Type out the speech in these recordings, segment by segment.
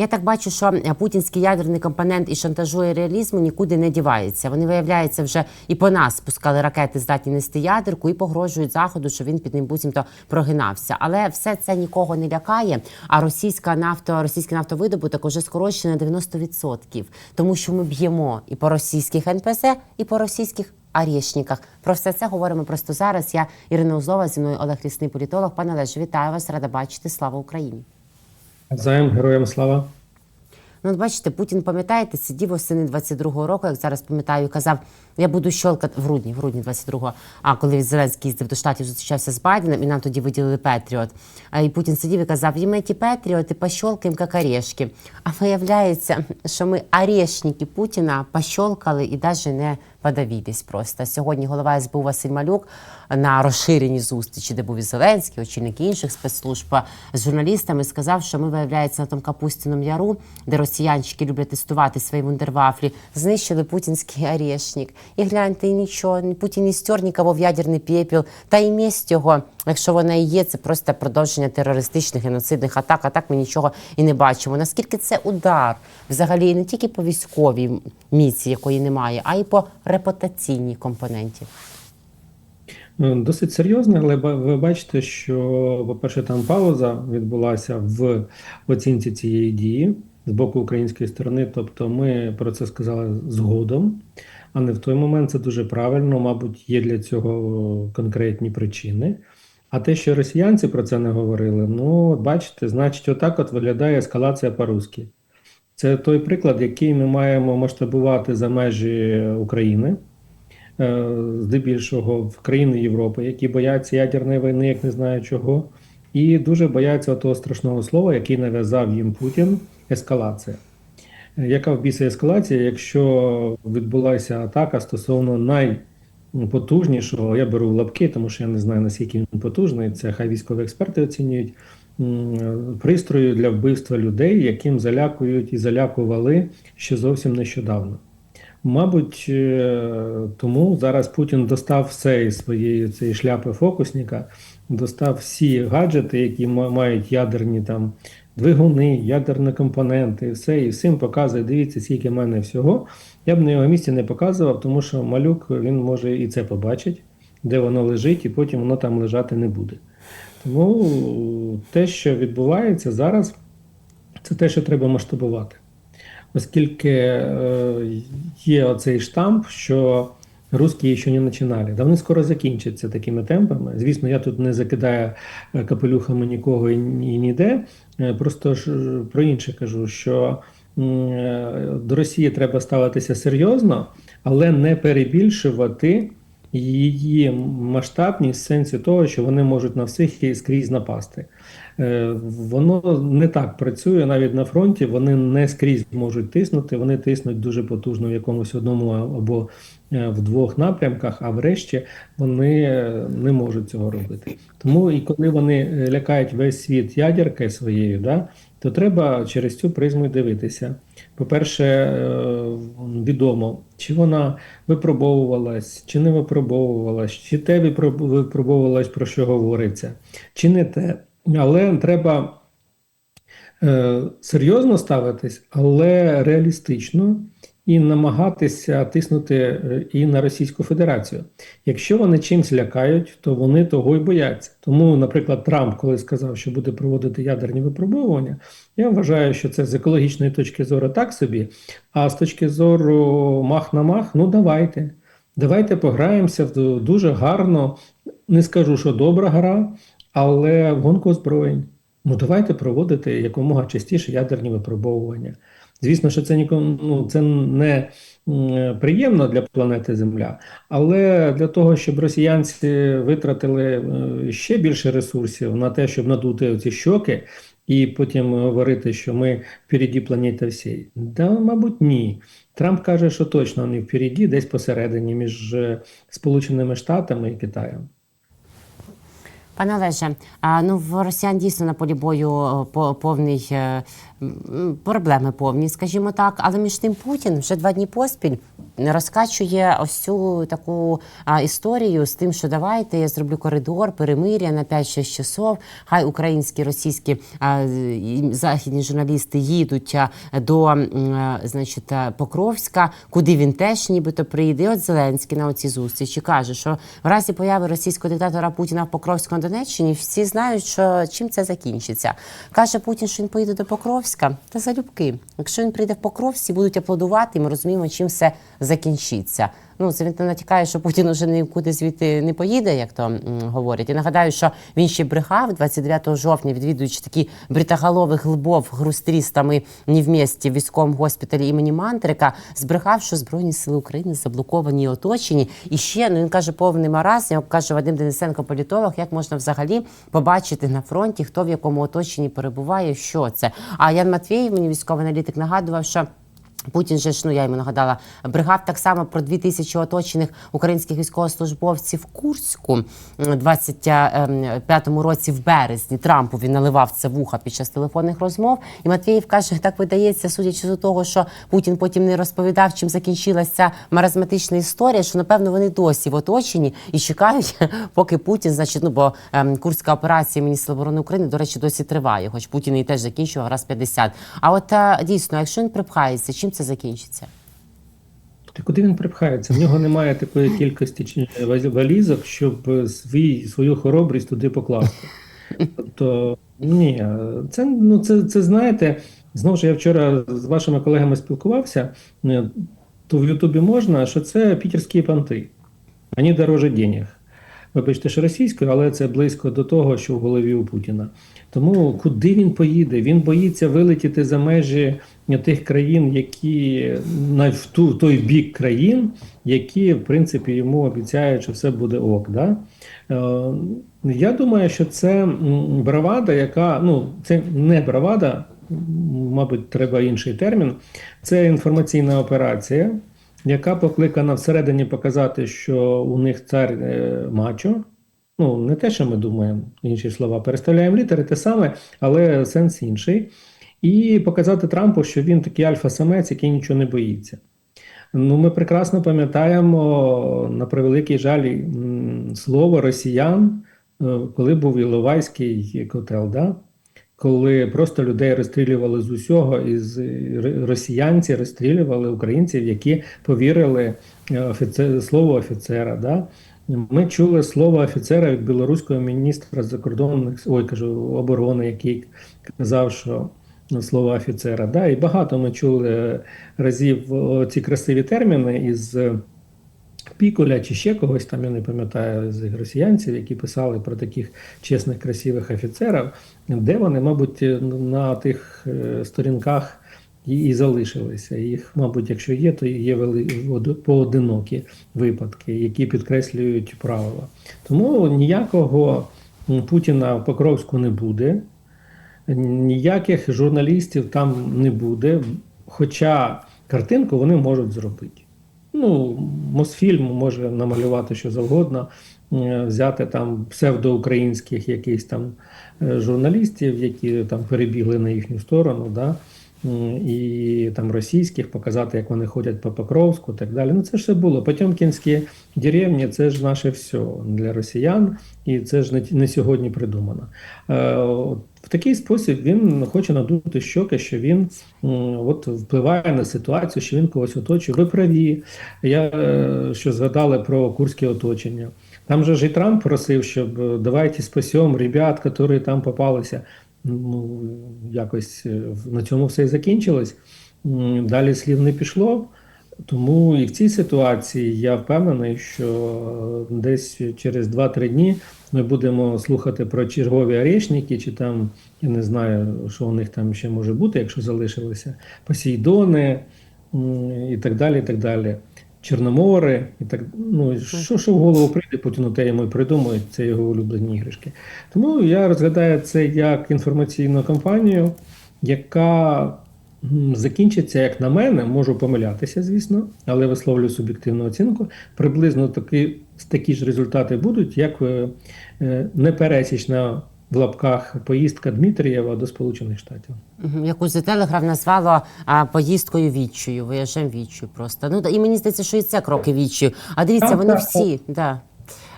Я так бачу, що е, путінський ядерний компонент і шантажу і реалізму нікуди не діваються. Вони виявляється вже і по нас спускали ракети, здатні нести ядерку, і погрожують заходу, що він під ним буцімто прогинався. Але все це нікого не лякає. А російська нафто, російський нафтовидобуток уже скорочений на 90%. тому що ми б'ємо і по російських НПЗ, і по російських. Арєшніках. Про все це говоримо просто зараз. Я Ірина Узлова, зі мною Олег Лісний політолог. Пане Олеже, вітаю вас, рада бачити. Слава Україні. Взаєм героям слава. Ну, от бачите, Путін, пам'ятаєте, сидів осени 22-го року, як зараз пам'ятаю, казав, я буду щолкати в грудні, в грудні 22-го, а коли Зеленський їздив до Штатів, зустрічався з Байденом, і нам тоді виділили Петріот. А і Путін сидів і казав, їм ті Петріоти пощолкаємо, як орешки. А виявляється, що ми орешники Путіна пощолкали і навіть не подавились просто. Сьогодні голова СБУ Василь Малюк на розширеній зустрічі, де був і Зеленський, очільники інших спецслужб з журналістами, сказав, що ми, виявляється, на тому Капустіному яру, де росіянчики люблять тестувати свої вундервафлі, знищили путінський орешник. І гляньте, і нічого, Путін не стер нікого в ядерний пепел, та і мість його, якщо вона і є, це просто продовження терористичних геноцидних атак. А так ми нічого і не бачимо. Наскільки це удар взагалі не тільки по військовій міці, якої немає, а й по репутаційній компоненті. Ну, Досить серйозно, але ви бачите, що, по-перше, там пауза відбулася в оцінці цієї дії з боку української сторони. Тобто ми про це сказали згодом, а не в той момент. Це дуже правильно. Мабуть, є для цього конкретні причини. А те, що росіянці про це не говорили, ну, бачите, значить, отак от виглядає ескалація по-русски. Це той приклад, який ми маємо масштабувати за межі України. Е, здебільшого в країни Європи, які бояться ядерної війни, як не знаю чого, і дуже бояться того страшного слова, який нав'язав їм Путін ескалація. Яка в біса ескалація, якщо відбулася атака стосовно найпотужнішого, я беру лапки, тому що я не знаю наскільки він потужний, це хай військові експерти оцінюють. Пристрою для вбивства людей, яким залякують і залякували ще зовсім нещодавно. Мабуть, е, тому зараз Путін достав все із своєї цієї шляпи фокусника, достав всі гаджети, які мають ядерні там двигуни, ядерні компоненти, все, і всім показує, дивіться, скільки в мене всього. Я б на його місці не показував, тому що малюк він може і це побачить, де воно лежить, і потім воно там лежати не буде. Тому те, що відбувається зараз, це те, що треба масштабувати оскільки е, є оцей штамп, що русські ще не починали. Да вони скоро закінчаться такими темпами. Звісно, я тут не закидаю е, капелюхами нікого і, ніде. Е, Просто ж про інше кажу, що е, до Росії треба ставитися серйозно, але не перебільшувати її масштабність в сенсі того, що вони можуть на всіх і скрізь напасти. Е, Воно не так працює навіть на фронті. Вони не скрізь можуть тиснути. Вони тиснуть дуже потужно в якомусь одному або в двох напрямках, а врешті вони е, не можуть цього робити. Тому і коли вони е, лякають весь світ ядеркою своєю, да, то треба через цю призму дивитися. По-перше, е, відомо, чи вона випробовувалась, чи не випробовувалась, чи те випроб- випробовувалась, про що говориться, чи не те. Але треба е, серйозно ставитись, але реалістично і намагатися тиснути е, і на Російську Федерацію. Якщо вони чимсь лякають, то вони того й бояться. Тому, наприклад, Трамп, коли сказав, що буде проводити ядерні випробовування, я вважаю, що це з екологічної точки зору так собі. А з точки зору мах на мах, ну давайте. Давайте пограємося в дуже гарно, не скажу, що добра гра, але в гонку озброєнь. Ну давайте проводити якомога частіше ядерні випробовування. Звісно, що це нікому ну, це не приємно для планети Земля, але для того, щоб росіянці витратили е, ще більше ресурсів на те, щоб надути ці щоки, і потім говорити, що ми впереді планети всієї. Да, мабуть, ні. Трамп каже, що точно не впереді, десь посередині між е, Сполученими Штатами і Китаєм. Пане Олеже, а, ну в росіян дійсно на полі бою по- повний е, проблеми повні, скажімо так. Але між тим Путін вже два дні поспіль розкачує ось цю таку а, історію з тим, що давайте я зроблю коридор, перемиря на 5-6 часов. Хай українські, російські а, західні журналісти їдуть до а, значить, Покровська, куди він теж нібито прийде. І От Зеленський на оці зустрічі каже, що в разі появи російського диктатора Путіна в Покровську на Донеччині всі знають, що чим це закінчиться. Каже Путін, що він поїде до Покровська та залюбки. Якщо він прийде в Покровці, будуть аплодувати, і ми розуміємо, чим все закінчиться. Ну, це він натякає, що Путін уже нікуди звідти не поїде, як то говорять. І нагадаю, що він ще брехав 29 жовтня, відвідуючи такі бритоголових лбов грустрістами не в місті в військовому госпіталі імені Мантрика, збрехав, що Збройні сили України заблоковані і оточені. І ще ну він каже повний маразм, як каже Вадим Денисенко, політолог, як можна взагалі побачити на фронті, хто в якому оточенні перебуває, що це. А Ян Матвєєв, мені військовий аналітик, нагадував, що. Путін же ж, ну я йому нагадала, брехав так само про дві тисячі оточених українських військовослужбовців Курську М, 25-му році в березні. Трампу він наливав це вуха під час телефонних розмов. І Матвіїв каже, так видається, судячи з того, що Путін потім не розповідав, чим закінчилася маразматична історія, що напевно вони досі в оточенні і чекають, поки Путін, значить, ну бо ем, курська операція Міністерства оборони України, до речі, досі триває, хоч Путін її теж закінчував раз 50. А от е, дійсно, якщо він припхається, чим це закінчиться? Та куди він припхається? В нього немає такої кількості валізок, щоб е, свій, свою хоробрість туди покласти. Тобто, ні, це, ну, це, це знаєте, знову ж я вчора з вашими колегами спілкувався, е, то в Ютубі можна, що це пітерські понти. Вони дороже денег. Вибачте, що російською, але це близько до того, що в голові у Путіна. Тому куди він поїде? Він боїться вилетіти за межі тих країн, які на в той бік країн, які в принципі йому обіцяють, що все буде ок. Да? Е, я думаю, що це бравада, яка ну це не бравада, мабуть, треба інший термін. Це інформаційна операція, яка покликана всередині показати, що у них цар е, мачо. Ну, не те, що ми думаємо, інші слова. Переставляємо літери, те саме, але сенс інший. І показати Трампу, що він такий альфа-самець, який нічого не боїться. Ну, ми прекрасно пам'ятаємо, на превеликий жаль, слово росіян, е, коли був Іловайський котел, да? коли просто людей розстрілювали з усього, і росіянці розстрілювали українців, які повірили е, офіце- слово офіцера. Да? Ми чули слово офіцера від білоруського міністра закордонних ой, кажу, оборони, який казав, що слово офіцера. Да? І багато ми чули разів ці красиві терміни із Піколя чи ще когось там, я не пам'ятаю, з росіянців, які писали про таких чесних, красивих офіцерів, де вони, мабуть, на тих е, сторінках і, і залишилися. Їх, мабуть, якщо є, то є вели, поодинокі випадки, які підкреслюють правила. Тому ніякого Путіна в Покровську не буде, ніяких журналістів там не буде, хоча картинку вони можуть зробити. Ну, Мосфільм може намалювати що завгодно, е, взяти там псевдоукраїнських якихось там е, журналістів, які там перебігли на їхню сторону, да? М, і там російських, показати, як вони ходять по Покровську так далі. Ну, це ж все було. Потьомкінські деревні це ж наше все для росіян, і це ж не, сьогодні придумано. Е, в такий спосіб він хоче надути щоки, що він от впливає на ситуацію, що він когось оточує. Ви праві. Я е, що згадали про курське оточення. Там же ж і Трамп просив, щоб е, давайте спасем ребят, які там попалися. Ну, якось е, на цьому все і закінчилось. Далі слів не пішло. Тому і в цій ситуації я впевнений, що е, десь через 2-3 дні ми будемо слухати про чергові орешники, чи там, я не знаю, що у них там ще може бути, якщо залишилися, Посейдони і так далі. і так далі. Чорномори, і так ну що, що в голову прийде, Путіну те йому і придумають, це його улюблені іграшки. Тому я розглядаю це як інформаційну кампанію, яка закінчиться, як на мене, можу помилятися, звісно, але висловлюю суб'єктивну оцінку. Приблизно такі, такі ж результати будуть, як е, е, непересічна в лапках поїздка Дмитрієва до Сполучених Штатів. Якусь телеграф назвала а, поїздкою відчою, виїжджем відчою просто. Ну і мені здається, що і це кроки відчою. А дивіться, Так, вони так, всі, да.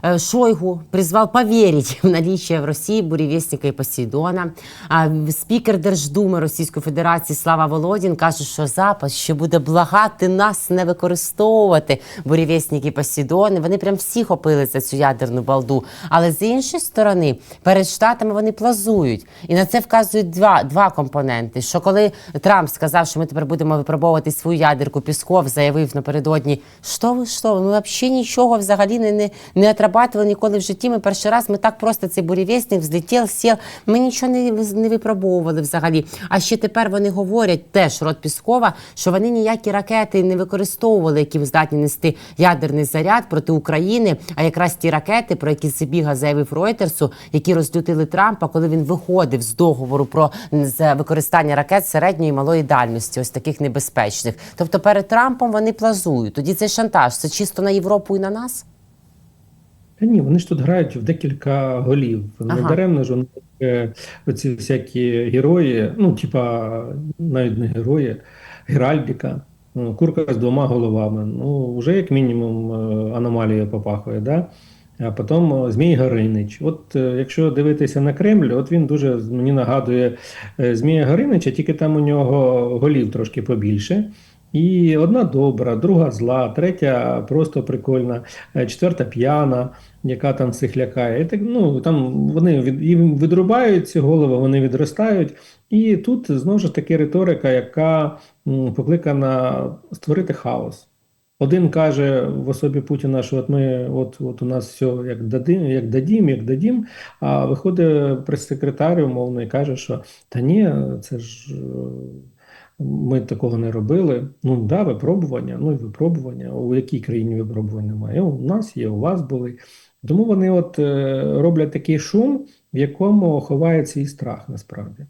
Э, Шойгу призвал поверить в наличие в Росії буревестника і Посейдона. Спікер Держдуми Російської Федерації Слава Володін каже, що Запад ще буде благати нас не використовувати буревестники і Посейдони. Вони прям всі хопили за цю ядерну балду. Але з іншої сторони, перед штатами вони плазують. І на це вказують два, два компоненти. Що коли Трамп сказав, що ми тепер будемо випробовувати свою ядерку, Пісков заявив напередодні, що ви що, ми взагалі нічого взагалі не, не, не отрабатували ніколи в житті. Ми перший раз ми так просто цей бурєвєстник взлетів, сів. Ми нічого не, не випробовували взагалі. А ще тепер вони говорять, теж рот Піскова, що вони ніякі ракети не використовували, які здатні нести ядерний заряд проти України. А якраз ті ракети, про які Сибіга заявив Ройтерсу, які розлютили Трампа, коли він виходив з договору про використання ракет середньої і малої дальності, ось таких небезпечних. Тобто перед Трампом вони плазують. Тоді це шантаж. Це чисто на Європу і на нас. Та ні, вони ж тут грають в декілька голів. Не даремно ж них, е, оці всякі герої, ну, типа, навіть не герої, Геральдіка, ну, курка з двома головами. Ну, вже як мінімум е, аномалія попахує, да? А потім е, Змій Горинич. От якщо дивитися на Кремль, от він дуже мені нагадує Змія Горинича, тільки там у нього голів трошки побільше. І одна добра, друга зла, третя просто прикольна, е, четверта п'яна, яка там всіх лякає. І так, ну, там вони від, їм відрубають ці голови, вони відростають. І тут знову ж таки риторика, яка покликана створити хаос. Один каже в особі Путіна, що от ми, от, от у нас все як дадим, як дадім, як дадім. А виходить прес-секретар умовно і каже, що та ні, це ж. Ми такого не робили. Ну да, випробування. Ну і випробування. У якій країні випробувань немає? У нас є, у вас були. Тому вони от е, роблять такий шум, в якому ховається і страх насправді.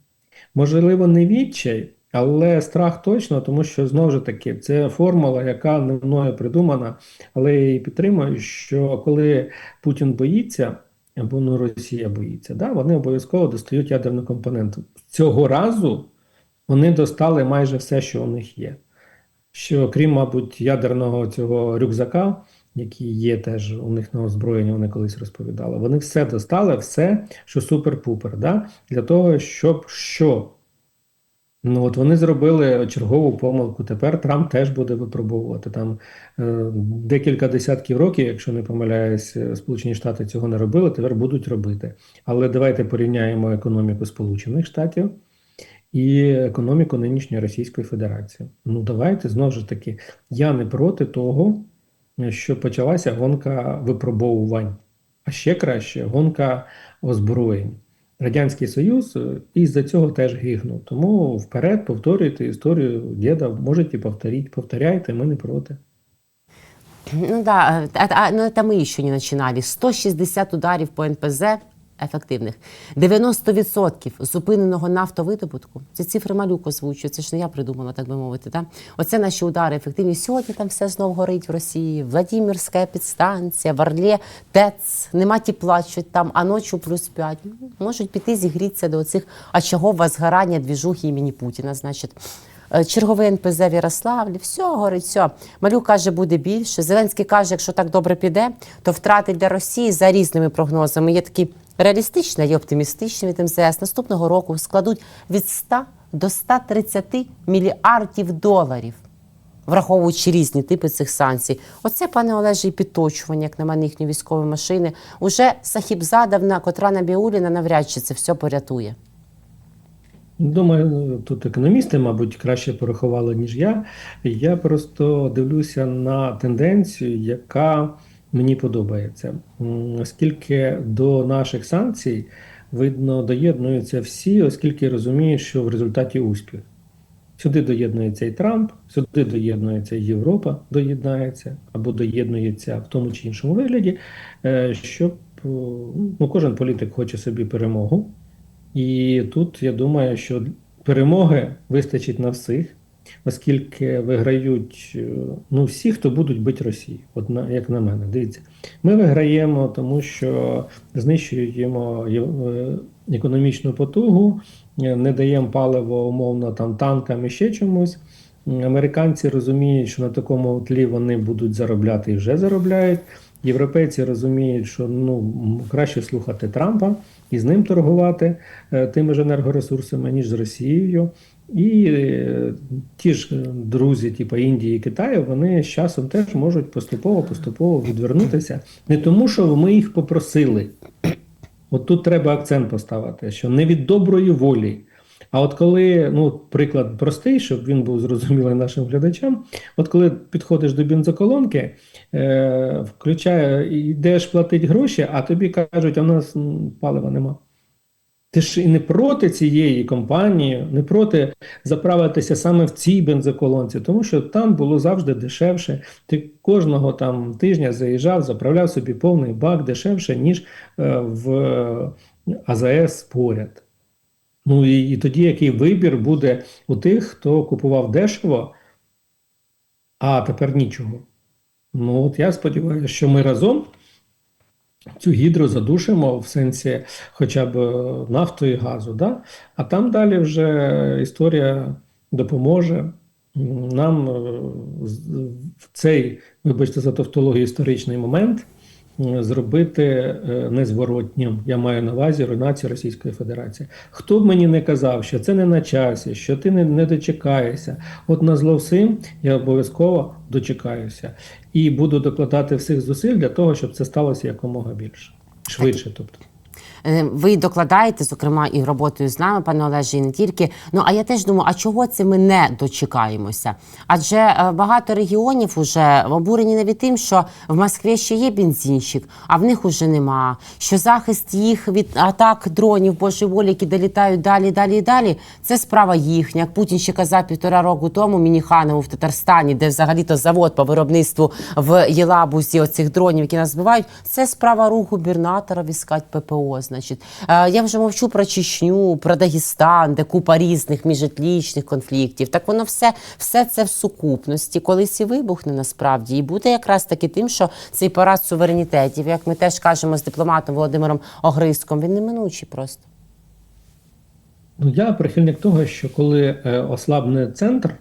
Можливо, не відчай, але страх точно, тому що знову ж таки це формула, яка не мною придумана, але я її підтримую, що коли Путін боїться, або ну Росія боїться, да, вони обов'язково достають ядерну компоненту. Цього разу вони достали майже все, що у них є. Що крім, мабуть, ядерного цього рюкзака, який є теж у них на озброєнні, вони колись розповідали. Вони все достали, все, що супер-пупер, да? для того, щоб що? Ну от вони зробили чергову помилку. Тепер Трамп теж буде випробовувати там е, декілька десятків років, якщо не помиляюсь, е, Сполучені Штати цього не робили, тепер будуть робити. Але давайте порівняємо економіку Сполучених Штатів і економіку нинішньої Російської Федерації. Ну давайте знову ж таки, я не проти того, що почалася гонка випробовувань, а ще краще гонка озброєнь. Радянський Союз е, із-за цього теж гигнув. Тому вперед повторюйте історію діда, можете повторити, повторяйте, ми не проти. Ну да, а, а, ну это мы еще не начинали. 160 ударів по НПЗ ефективних, 90% зупиненого нафтовидобутку. Ці цифри малюк озвучує, це ж не я придумала, так би мовити. Да? Оце наші удари ефективні. Сьогодні там все знову горить в Росії. Владимирська підстанція, в Орле, ТЕЦ, нема тепла, що там, а ночі плюс 5. Можуть піти зігрітися до оцих очагового згорання двіжухи імені Путіна, значить. Е, Черговий НПЗ в Ярославлі, все горить, все. Малюк каже, буде більше. Зеленський каже, якщо так добре піде, то втрати для Росії за різними прогнозами є такі реалістичні і оптимістичні від МЗС. Наступного року складуть від 100 до 130 мільярдів доларів. Враховуючи різні типи цих санкцій, оце, пане Олеже, і підточування, як на мене, їхні військові машини. Уже Сахібзадавна, котра Набіуліна навряд чи це все порятує. Думаю, тут економісти, мабуть, краще порахували, ніж я. Я просто дивлюся на тенденцію, яка мені подобається. Оскільки до наших санкцій, видно, доєднуються всі, оскільки розуміють, що в результаті успіх. Сюди доєднується і Трамп, сюди доєднується і Європа, доєднається або доєднується в тому чи іншому вигляді, е, щоб ну, кожен політик хоче собі перемогу. І тут я думаю, що перемоги вистачить на всіх, оскільки виграють е, ну, всі, хто будуть бити Росію, на, як на мене. Дивіться, ми виграємо, тому що знищуємо е, економічну потугу, е, не даємо паливо умовно там танкам і ще чомусь. Американці розуміють, що на такому тлі вони будуть заробляти і вже заробляють. Європейці розуміють, що ну краще слухати Трампа і з ним торгувати е, тими ж енергоресурсами, ніж з Росією. І е, ті ж е, друзі, типу Індії і Китаю, вони з часом теж можуть поступово поступово відвернутися. Не тому, що ми їх попросили. От тут треба акцент поставити, що не від доброї волі. А от коли, ну, приклад простий, щоб він був зрозумілий нашим глядачам, от коли підходиш до бензоколонки, е, включає, йдеш платити гроші, а тобі кажуть, а в нас палива нема. Ти ж і не проти цієї компанії, не проти заправитися саме в цій бензоколонці, тому що там було завжди дешевше. Ти кожного там тижня заїжджав, заправляв собі повний бак дешевше, ніж е, в е, АЗС поряд. Ну і, і тоді який вибір буде у тих, хто купував дешево, а тепер нічого. Ну от я сподіваюся, що ми разом цю гідру задушимо в сенсі хоча б е, нафту і газу. Да? А там далі вже історія допоможе нам е, в цей, вибачте за тавтологію, історичний момент зробити е, незворотнім. Я маю на увазі руйнацію Російської Федерації. Хто б мені не казав, що це не на часі, що ти не, не дочекаєшся. От на зло всім я обов'язково дочекаюся і буду докладати всіх зусиль для того, щоб це сталося якомога більше. Швидше, тобто. Е, Ви докладаєте, зокрема, і роботою з нами, пане Олеже, і не тільки. Ну а я теж думаю, а чого це ми не дочекаємося? Адже е, багато регіонів уже обурені навіть тим, що в Москві ще є бензинщик, а в них уже нема. Що захист їх від атак дронів Божої волі, які долітають далі, далі і далі. Це справа їхня. Як Путін ще казав півтора року тому Мініханову в Татарстані, де взагалі-то завод по виробництву в Єлабузі оцих дронів, які нас збивають. Це справа рук губернатора віскать ППО. Значить, Е, я вже мовчу про Чечню, про Дагестан, де купа різних міжетлічних конфліктів. Так воно все, все це в сукупності, колись і вибухне насправді, і буде якраз таки тим, що цей парад суверенітетів, як ми теж кажемо з дипломатом Володимиром Огриском, він неминучий просто. Ну, я прихильник того, що коли е, ослабне центр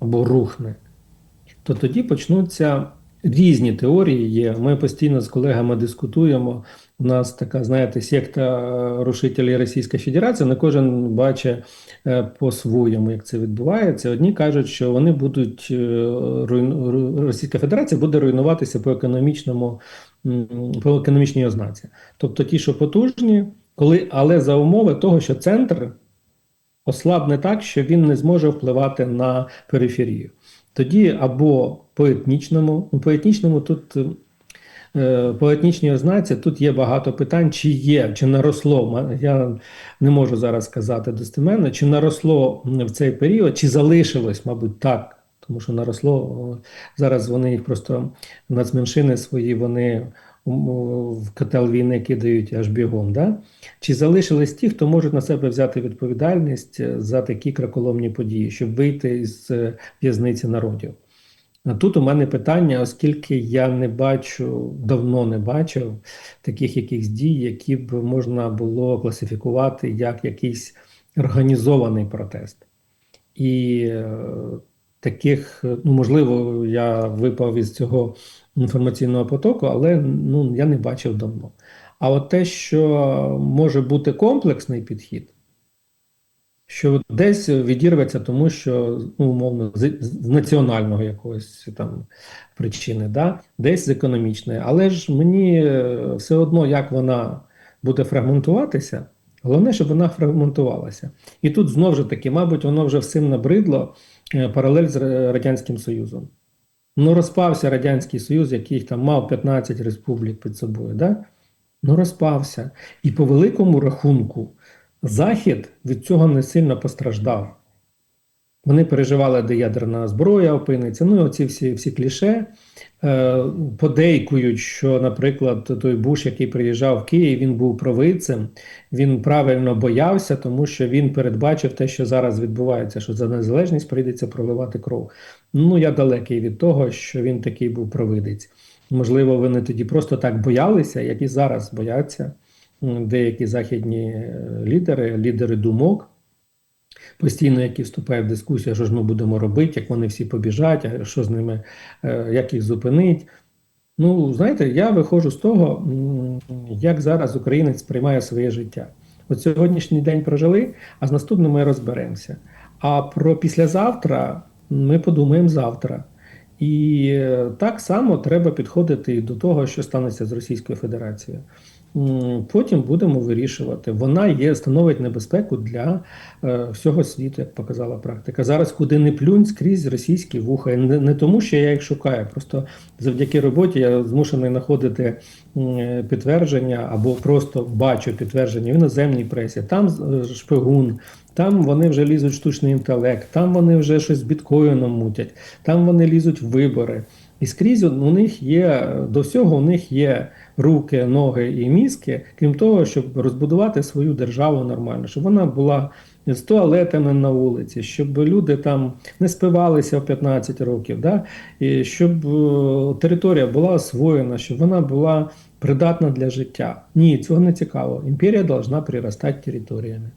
або рухне, то тоді почнуться різні теорії. Є. Ми постійно з колегами дискутуємо. У нас така, знаєте, секта е, рушителів Російської Федерації, не кожен бачить е, по-своєму, як це відбувається. Одні кажуть, що вони будуть е, руйну... Російська Федерація буде руйнуватися по економічному по економічній ознаці. Тобто ті, що потужні, коли, але за умови того, що центр ослабне так, що він не зможе впливати на периферію. Тоді або по етнічному, по етнічному тут. Е, По етнічній ознаці тут є багато питань, чи є, чи наросло. Я не можу зараз сказати достеменно, чи наросло в цей період, чи залишилось, мабуть, так. Тому що наросло зараз вони їх просто нацменшини свої, вони в котел війни кидають аж бігом. Да? Чи залишились ті, хто може на себе взяти відповідальність е, за такі краколомні події, щоб вийти з е, в'язниці народів? Тут у мене питання, оскільки я не бачу, давно не бачив таких якихось дій, які б можна було класифікувати як якийсь організований протест. І е, таких, ну можливо, я випав із цього інформаційного потоку, але ну, я не бачив давно. А от те, що може бути комплексний підхід, що десь відірветься, тому що ну, умовно з, з національного якогось там причини, да? десь з економічної. Але ж мені е, все одно, як вона буде фрагментуватися, головне, щоб вона фрагментувалася. І тут знову ж таки, мабуть, воно вже всім набридло е, паралель з Радянським Союзом. Ну, розпався Радянський Союз, який там мав 15 республік під собою. Да? Ну, розпався. І по великому рахунку, Захід від цього не сильно постраждав. Вони переживали, де ядерна зброя опиниться. Ну, і оці всі, всі кліше. Е, Подейкують, що, наприклад, той Буш, який приїжджав в Київ, він був провидцем, він правильно боявся, тому що він передбачив те, що зараз відбувається, що за незалежність прийдеться проливати кров. Ну, я далекий від того, що він такий був провидець. Можливо, вони тоді просто так боялися, як і зараз бояться деякі західні е, лідери, лідери думок постійно, які вступають в дискусію, що ж ми будемо робити, як вони всі побіжать, а що з ними, е, як їх зупинить. Ну, знаєте, я виходжу з того, як зараз українець сприймає своє життя. От сьогоднішній день прожили, а з наступним ми розберемося. А про післязавтра ми подумаємо завтра. І е, так само треба підходити до того, що станеться з Російською Федерацією. Потім будемо вирішувати. Вона є, становить небезпеку для е, всього світу, як показала практика. Зараз куди не плюнь скрізь російські вуха. Не, не тому, що я їх шукаю, просто завдяки роботі я змушений знаходити м, підтвердження або просто бачу підтвердження в іноземній пресі. Там е, шпигун, там вони вже лізуть штучний інтелект, там вони вже щось з біткоїном мутять, там вони лізуть в вибори. І скрізь у них є до всього, у них є руки, ноги і мізки, крім того, щоб розбудувати свою державу нормально, щоб вона була з туалетами на вулиці, щоб люди там не спивалися в 15 років, да? і щоб е, територія була освоєна, щоб вона була придатна для життя. Ні, цього не цікаво. Імперія повинна приростати територіями.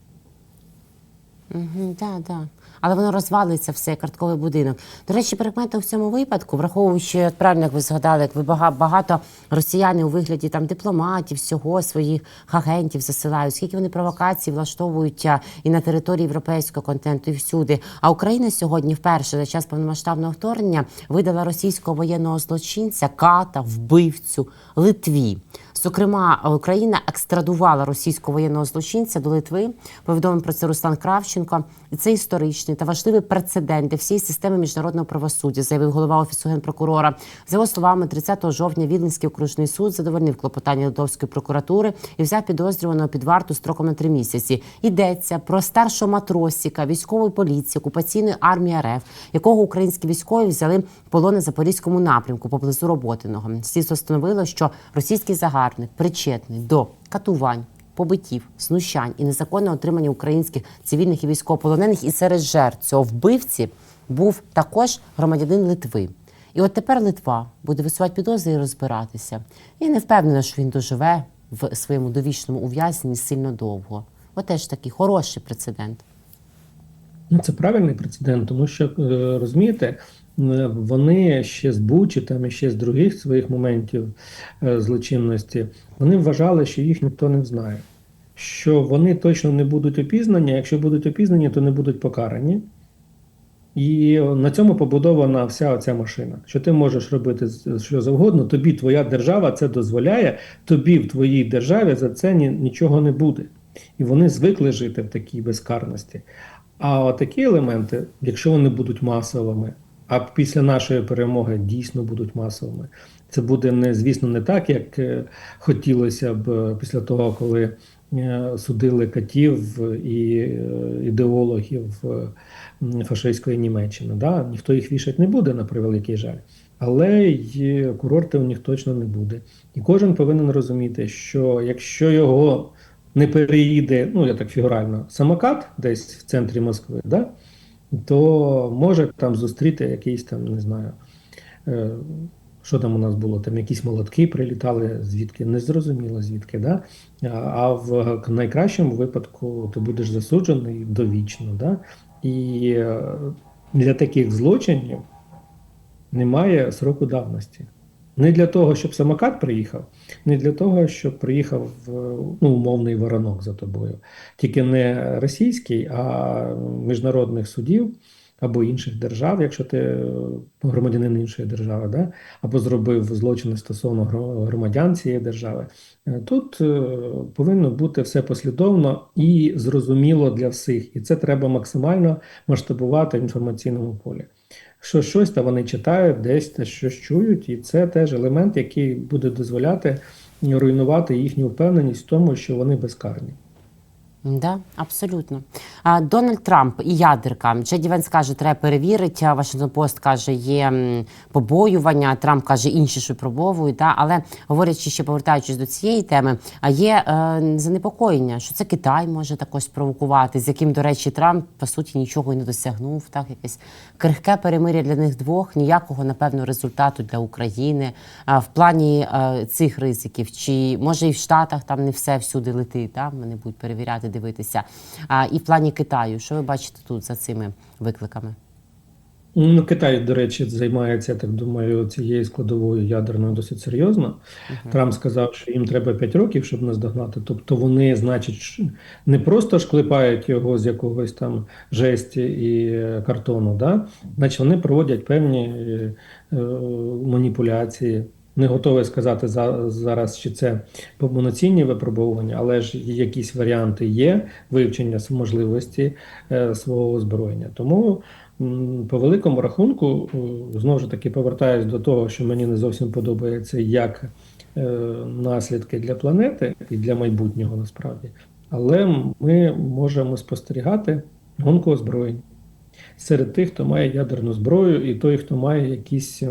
Угу, да, да. Але воно розвалиться все, як картковий будинок. До речі, прикмета в цьому випадку, враховуючи правильно, як ви згадали, як ви багато росіяни у вигляді там дипломатів, всього своїх агентів засилають, скільки вони провокацій влаштовують і на території європейського континенту, і всюди. А Україна сьогодні вперше за час повномасштабного вторгнення видала російського воєнного злочинця, ката, вбивцю Литві. Зокрема, Україна екстрадувала російського воєнного злочинця до Литви. Повідомив про це Руслан Кравченко. І це історичний та важливий прецедент для всієї системи міжнародного правосуддя, заявив голова офісу генпрокурора. За його словами, 30 жовтня Віденський окружний суд задовольнив клопотання Литовської прокуратури і взяв підозрюваного під варту строком на три місяці. Йдеться про старшого матросіка військової поліції окупаційної армії РФ, якого українські військові взяли полон на запорізькому напрямку поблизу Роботиного. Слідство встановило, що російський загарбник причетний до катувань. Побиттів, знущань і незаконного отримання українських цивільних і військовополонених, і серед жертв цього вбивці був також громадянин Литви. І от тепер Литва буде висувати підозри і розбиратися. Я не впевнена, що він доживе в своєму довічному ув'язненні сильно довго. От теж такий хороший прецедент. Ну, це правильний прецедент, тому що е, розумієте, вони ще з Бучі, там і ще з других своїх моментів е, злочинності, вони вважали, що їх ніхто не знає, що вони точно не будуть опізнані. Якщо будуть опізнані, то не будуть покарані. І на цьому побудована вся оця машина. Що ти можеш робити що завгодно, тобі твоя держава це дозволяє, тобі в твоїй державі за це ні, нічого не буде. І вони звикли жити в такій безкарності. А такі елементи, якщо вони будуть масовими, а після нашої перемоги дійсно будуть масовими, це буде не звісно не так, як е, хотілося б е, після того, коли е, судили катів і ідеологів фашистської Німеччини. Да? Ніхто їх вішати не буде, на превеликий жаль. Але й курортів у них точно не буде. І кожен повинен розуміти, що якщо його не переїде, ну я так фігурально, самокат десь в центрі Москви, да? То може там зустріти якийсь там, не знаю, е, що там у нас було, там якісь молотки прилітали, звідки, незрозуміло звідки. Да? А- А в найкращому випадку ти будеш засуджений довічно. Да? І е, для таких злочинів немає сроку давності. Не для того, щоб самокат приїхав, не для того, щоб приїхав е, ну, умовний воронок за тобою. Тільки не російський, а міжнародних судів або інших держав, якщо ти е, громадянин іншої держави, да? або зробив злочини стосовно громадян цієї держави. Е, Тут повинно бути все послідовно і зрозуміло для всіх. І це треба максимально масштабувати в інформаційному полі що щось та вони читають, десь та щось чують, і це теж елемент, який буде дозволяти руйнувати їхню впевненість в тому, що вони безкарні. Да, абсолютно. А, Дональд Трамп і ядерка. Джеді Венс каже, треба перевірити. а Вашингтон Пост каже, є побоювання. Трамп каже, інші що пробовують. Да? Але говорячи ще повертаючись до цієї теми, а є е, занепокоєння, що це Китай може також спровокувати, з яким, до речі, Трамп по суті нічого і не досягнув. Так, якесь крихке перемир'я для них двох, ніякого напевно результату для України. А в плані е, цих ризиків, чи може і в Штатах там не все всюди летить, да? вони будуть перевіряти, дивитися. А і в плані Китаю, що ви бачите тут за цими викликами? Ну, Китай, до речі, займається, я так думаю, цією складовою ядерною досить серйозно. Трамп сказав, що їм треба 5 років, щоб наздогнати. Тобто вони, значить, не просто шклепають його з якогось там жесті і е, картону, да? значить вони проводять певні е, е, маніпуляції. Не готовий сказати за, зараз, чи це повноцінні випробовування, але ж якісь варіанти є вивчення можливості е, свого озброєння. Тому по великому рахунку, е, знову ж таки, повертаюсь до того, що мені не зовсім подобається як е, наслідки для планети і для майбутнього насправді. Але ми можемо спостерігати гонку озброєнь серед тих, хто має ядерну зброю, і той, хто має якісь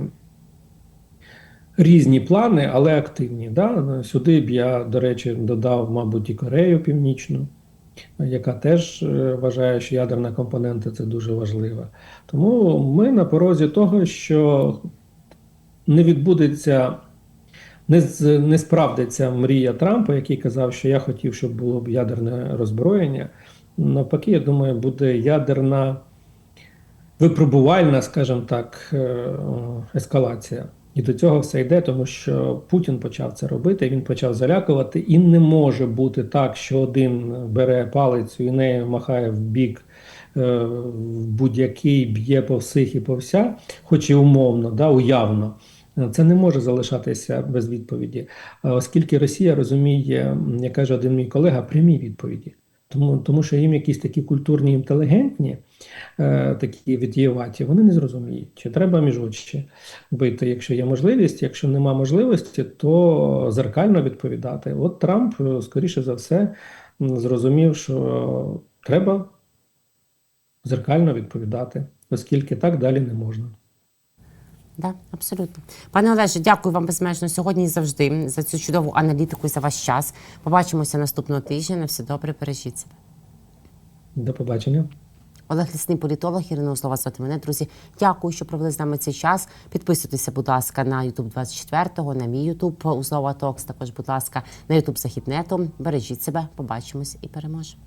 різні плани, але активні. Да? Сюди б я, до речі, додав, мабуть, і Корею Північну, яка теж е, вважає, що ядерна компонента це дуже важлива. Тому ми на порозі того, що не відбудеться. Не, не справдиться мрія Трампа, який казав, що я хотів, щоб було б ядерне роззброєння. Навпаки, я думаю, буде ядерна випробувальна, скажімо так, е, ескалація. І до цього все йде, тому що Путін почав це робити, він почав залякувати, і не може бути так, що один бере палицю і нею махає в бік е, будь-який, б'є по всіх і по вся, хоч і умовно, да, уявно. Це не може залишатися без відповіді, оскільки Росія розуміє, як каже один мій колега, прямі відповіді. Тому, тому що їм якісь такі культурні, інтелігентні, е, такі від'єваті, вони не зрозуміють, чи треба між очі бити, якщо є можливість. Якщо нема можливості, то зеркально відповідати. От Трамп, е, скоріше за все, зрозумів, що треба зеркально відповідати, оскільки так далі не можна. Да, абсолютно. Пане Олеже, дякую вам безмежно сьогодні і завжди за цю чудову аналітику і за ваш час. Побачимося наступного тижня. На все добре, бережіть себе. До побачення. Олег Лісний політолог, Ірина Услова звати мене. Друзі, дякую, що провели з нами цей час. Підписуйтеся, будь ласка, на YouTube 24-го, на мій YouTube Услова Токс. Також, будь ласка, на YouTube Західнету. Бережіть себе, побачимось і переможемо.